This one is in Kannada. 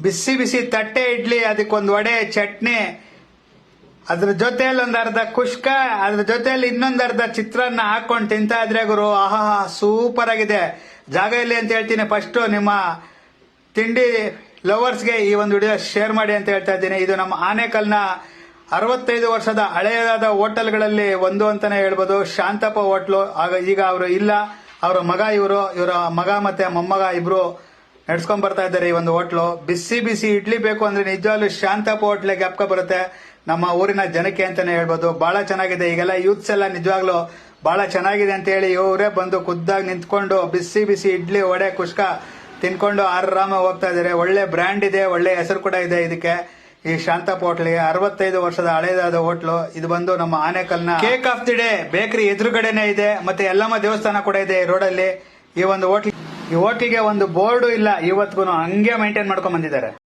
ಬಿಸಿ ಬಿಸಿ ತಟ್ಟೆ ಇಡ್ಲಿ, ಅದಕ್ಕೊಂದು ವಡೆ, ಚಟ್ನಿ. ಅದ್ರ ಜೊತೆಯಲ್ಲಿ ಒಂದು ಅರ್ಧ ಕುಷ್ಕ, ಅದ್ರ ಜೊತೆಯಲ್ಲಿ ಇನ್ನೊಂದು ಅರ್ಧ ಚಿತ್ರಾನ್ನ ಹಾಕೊಂಡು ತಿಂತಾ ಇದ್ರೆ ಗುರು ಆಹಾ ಸೂಪರ್ ಆಗಿದೆ. ಜಾಗ ಇಲ್ಲಿ ಅಂತ ಹೇಳ್ತೀನಿ. ಫಸ್ಟ್ ನಿಮ್ಮ ತಿಂಡಿ ಲವರ್ಸ್ಗೆ ಈ ಒಂದು ವಿಡಿಯೋ ಶೇರ್ ಮಾಡಿ ಅಂತ ಹೇಳ್ತಾ ಇದ್ದೀನಿ. ಇದು ನಮ್ಮ ಆನೇಕಲ್ನ ಅರವತ್ತೈದು ವರ್ಷದ ಹಳೆಯದಾದ ಹೋಟೆಲ್ಗಳಲ್ಲಿ ಒಂದು ಅಂತಾನೆ ಹೇಳ್ಬೋದು. ಶಾಂತಪ್ಪ ಹೋಟ್ಲು. ಆಗ ಈಗ ಅವರು ಇಲ್ಲ. ಅವರ ಮಗ ಇವರು, ಇವರ ಮಗ ಮತ್ತೆ ಮೊಮ್ಮಗ ಇಬ್ರು ನಡ್ಸ್ಕೊಂಡ್ ಬರ್ತಾ ಇದ್ದಾರೆ ಈ ಒಂದು ಹೋಟ್ಲು. ಬಿಸಿ ಬಿಸಿ ಇಡ್ಲಿ ಬೇಕು ಅಂದ್ರೆ ನಿಜವಾಗ್ಲೂ ಶಾಂತಪ್ಪ ಹೋಟ್ಲೆ ಜ್ಞಾಪಕ ಬರುತ್ತೆ. ನಮ್ಮ ಊರಿನ ಜನಕ್ಕೆ ಅಂತಾನೆ ಹೇಳ್ಬೋದು. ಬಹಳ ಚೆನ್ನಾಗಿದೆ. ಈಗೆಲ್ಲ ಯೂತ್ಸ್ ಎಲ್ಲ ನಿಜವಾಗ್ಲೂ ಬಹಳ ಚೆನ್ನಾಗಿದೆ ಅಂತ ಹೇಳಿ ಇವರೇ ಬಂದು ಖುದ್ದಾಗಿ ನಿಂತ್ಕೊಂಡು ಬಿಸಿ ಬಿಸಿ ಇಡ್ಲಿ, ವಡೆ, ಕುಷ್ಕ ತಿನ್ಕೊಂಡು ಆರಾಮ ಹೋಗ್ತಾ ಇದ್ದಾರೆ. ಒಳ್ಳೆ ಬ್ರ್ಯಾಂಡ್ ಇದೆ, ಒಳ್ಳೆ ಹೆಸರು ಕೂಡ ಇದೆ ಇದಕ್ಕೆ. ಈ ಶಾಂತಪ್ಪ ಹೋಟ್ಲಿಗೆ ಅರವತ್ತೈದು ವರ್ಷದ ಹಳೆಯದಾದ ಹೋಟ್ಲು. ಇದು ಬಂದು ನಮ್ಮ ಆನೆಕಲ್ನ cake of the day bakery ಎದುರುಗಡೆನೆ ಇದೆ. ಮತ್ತೆ ಎಲ್ಲಮ್ಮ ದೇವಸ್ಥಾನ ಕೂಡ ಇದೆ ಈ ರೋಡಲ್ಲಿ. ಈ ಒಂದು ಹೋಟ್ಲ್ ಈ ಒಂದು ಬೋರ್ಡು ಇಲ್ಲ ಇವತ್ತಿಗೂ ಹಂಗೆ ಮೇಂಟೈನ್ ಮಾಡ್ಕೊಂಡ್ ಬಂದಿದ್ದಾರೆ.